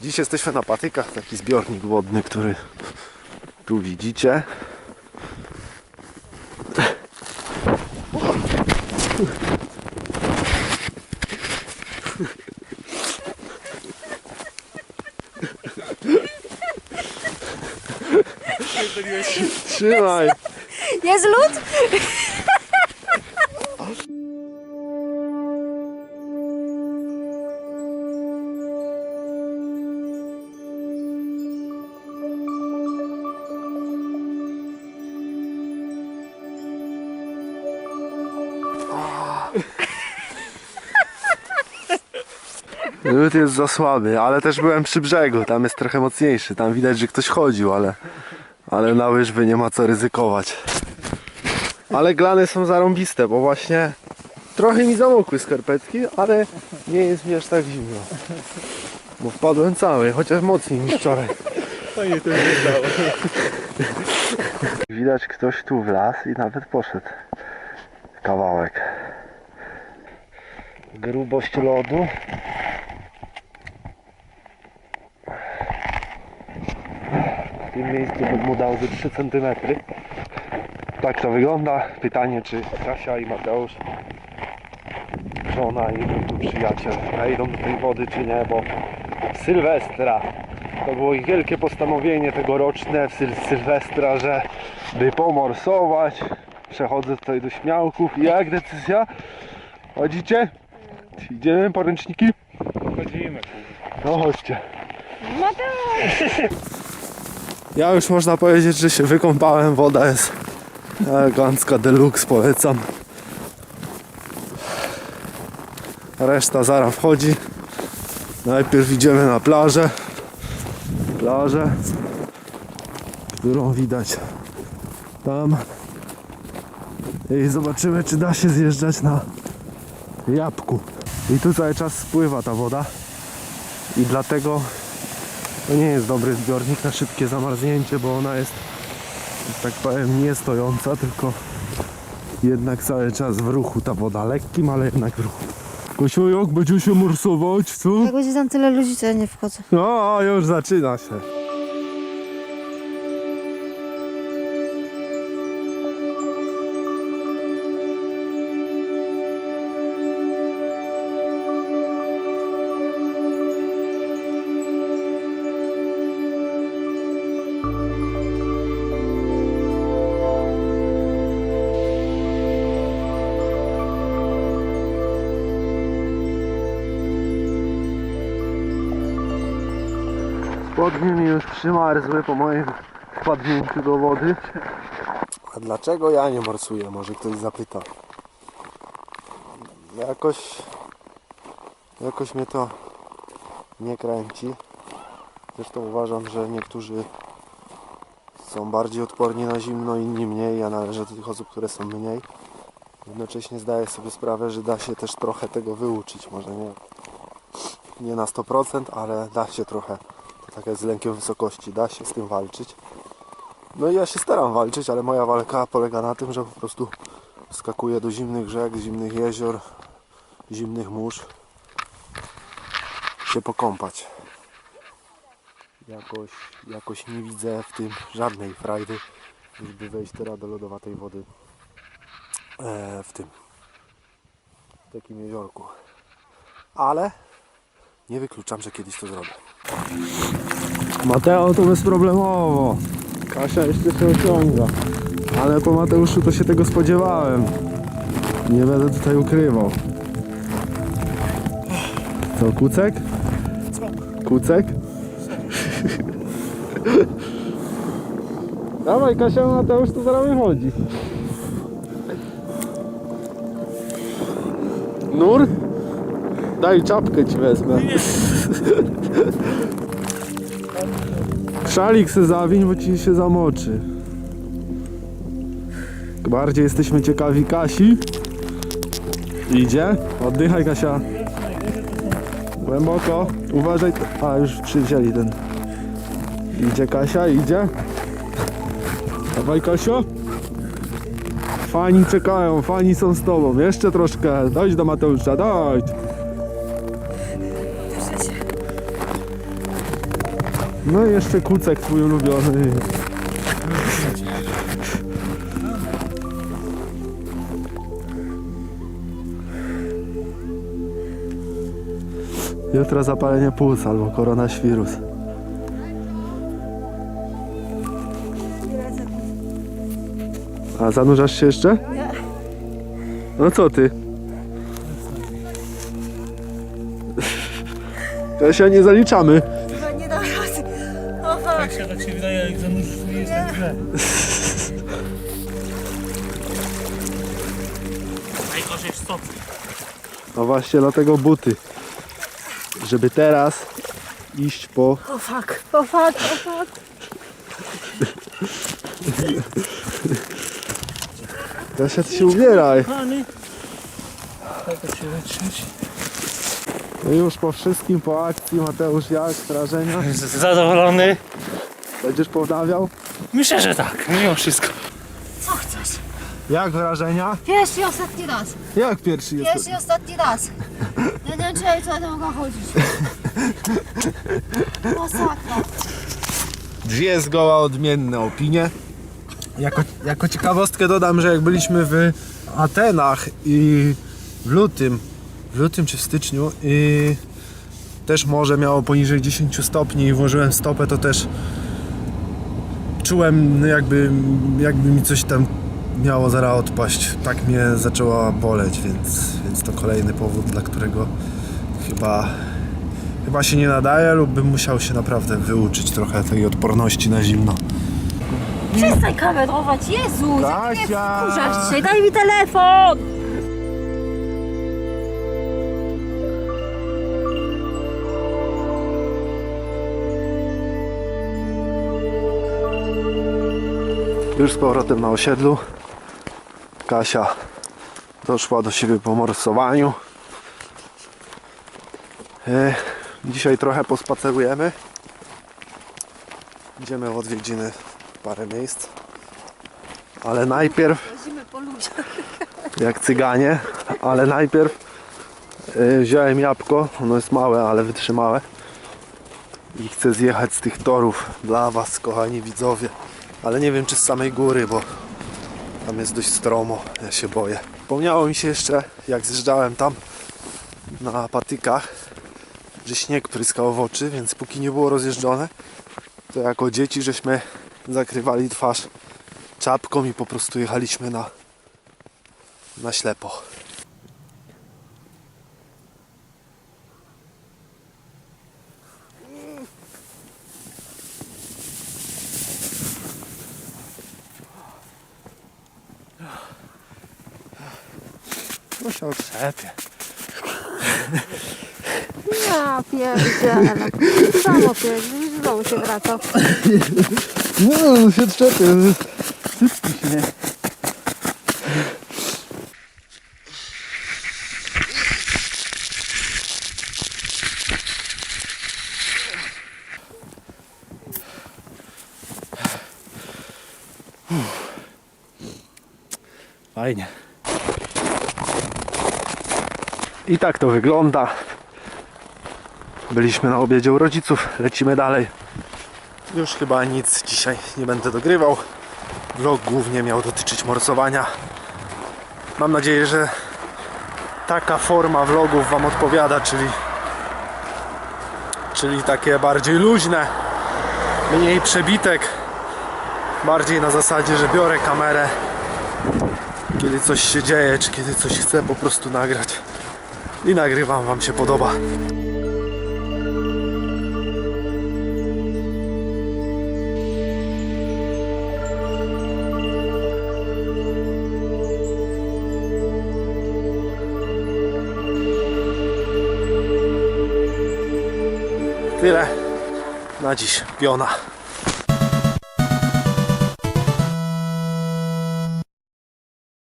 Dziś jesteśmy na patykach, taki zbiornik wodny, który tu widzicie. Trzymaj! Jest lód? Lód jest za słaby, ale też byłem przy brzegu, tam jest trochę mocniejszy, tam widać, że ktoś chodził, ale, ale na łyżwy nie ma co ryzykować. Ale glany są zarąbiste, bo właśnie trochę mi zamokły skarpetki, ale nie jest mi aż tak zimno. Bo wpadłem cały, chociaż mocniej niż wczoraj. Fajnie to wyglądało. Widać ktoś tu wlazł i nawet poszedł kawałek. Grubość lodu. W tym miejscu bym mu dał ze 3 cm. Tak to wygląda. Pytanie czy Kasia i Mateusz, żona i przyjaciel wejdą do tej wody czy nie, bo Sylwestra to było ich wielkie postanowienie tegoroczne w Syl- Sylwestra, że by pomorsować. Przechodzę tutaj do śmiałków. Jak decyzja? Chodzicie? Idziemy po ręczniki? Chodzimy. No chodźcie. Ja już można powiedzieć, że się wykąpałem. Woda jest elegancka, deluxe, polecam. Reszta zaraz wchodzi. Najpierw idziemy na plażę. Plażę, którą widać tam. I zobaczymy, czy da się zjeżdżać na jabłku. I tu cały czas spływa ta woda. I dlatego to nie jest dobry zbiornik na szybkie zamarznięcie, bo ona jest, tak powiem, nie stojąca, tylko jednak cały czas w ruchu ta woda. Lekkim, ale jednak w ruchu. Kosiu, jak będzie się morsować, co? Jak będzie tam tyle ludzi, to ja nie wchodzę. No, już zaczyna się. Spodnie mi już przymarzły po moim wpadnięciu do wody. A dlaczego ja nie morsuję? Może ktoś zapyta. Jakoś... Jakoś mnie to nie kręci. Zresztą uważam, że niektórzy są bardziej odporni na zimno, inni mniej. Ja należę do tych osób, które są mniej. Jednocześnie zdaję sobie sprawę, że da się też trochę tego wyuczyć. Może nie, nie na 100%, ale da się trochę tak jak z lękiem wysokości, da się z tym walczyć. No i ja się staram walczyć, ale moja walka polega na tym, że po prostu skakuję do zimnych rzek, zimnych jezior, zimnych mórz się pokąpać. Jakoś, jakoś nie widzę w tym żadnej frajdy, żeby wejść teraz do lodowatej wody e, w tym w takim jeziorku. Ale nie wykluczam, że kiedyś to zrobię. Mateo to bezproblemowo. Kasia jeszcze się ociąga. Ale po Mateuszu to się tego spodziewałem. Nie będę tutaj ukrywał. Co, kucek? Kucek? Dawaj Kasia, Mateusz to zaraz wychodzi. Nur? Daj czapkę ci wezmę. Szalik se zawiń, bo ci się zamoczy. Bardziej jesteśmy ciekawi Kasi. Idzie. Oddychaj Kasia. Głęboko. Uważaj. A już przywzięli ten. Idzie Kasia, idzie. Dawaj Kasio. Fani czekają, fani są z tobą. Jeszcze troszkę. Dojdź do Mateusza, dojdź. No i jeszcze kucek twój ulubiony. Jutro zapalenie płuc albo koronaświrus. A zanurzasz się jeszcze? No co ty? Się nie zaliczamy. Tak źle. Najgorzej w stopy. No właśnie dlatego buty. Żeby teraz iść po... O fuck. O fuck. O fuck. Kasia, ty się ubieraj. Kochany. Tak to się wytrzeć. No już po wszystkim, po akcji. Mateusz, jak wrażenia? Zadowolony? Będziesz pownawiał? Myślę, że tak, mimo wszystko. Co chcesz? Jak wrażenia? Pierwszy i ostatni raz. Jak pierwszy jest? Pierwszy i ostatni raz. Ja nie wiem, czy ja mogła chodzić. Masakra. Dwie zgoła odmienne opinie. Jako, jako ciekawostkę dodam, że jak byliśmy w Atenach i w lutym, w lutym czy w styczniu i też morze miało poniżej 10 stopni i włożyłem stopę, to też czułem no jakby, jakby mi coś tam miało zaraz odpaść. Tak mnie zaczęła boleć, więc, więc to kolejny powód, dla którego chyba Chyba się nie nadaje lub bym musiał się naprawdę wyuczyć trochę tej odporności na zimno. Przestań kamerować, Jezu! jak mnie Kasia! wkurzasz dzisiaj, daj mi telefon! Już z powrotem na osiedlu. Kasia doszła do siebie po morsowaniu. E, Dzisiaj trochę pospacerujemy. Idziemy w odwiedziny parę miejsc. Ale najpierw jak cyganie, ale najpierw y, wziąłem jabłko, ono jest małe, ale wytrzymałe i chcę zjechać z tych torów dla Was, kochani widzowie, ale nie wiem czy z samej góry, bo tam jest dość stromo, ja się boję. Wspomniało mi się jeszcze, jak zjeżdżałem tam na patykach, że śnieg pryskał w oczy, więc póki nie było rozjeżdżone, to jako dzieci żeśmy zakrywali twarz czapką i po prostu jechaliśmy na na ślepo. No się otrzepie. Ja pierdzielę. Samo pierdzielę, już w domu się wraca. No, no się odczepię. Sypki się. Fajnie. I tak to wygląda. Byliśmy na obiedzie u rodziców, lecimy dalej. Już chyba nic dzisiaj nie będę dogrywał. Vlog głównie miał dotyczyć morsowania. Mam nadzieję, że taka forma vlogów Wam odpowiada, czyli czyli takie bardziej luźne, mniej przebitek, bardziej na zasadzie, że biorę kamerę, kiedy coś się dzieje, czy kiedy coś chcę po prostu nagrać i nagrywam, Wam się podoba. Tyle na dziś. Piona.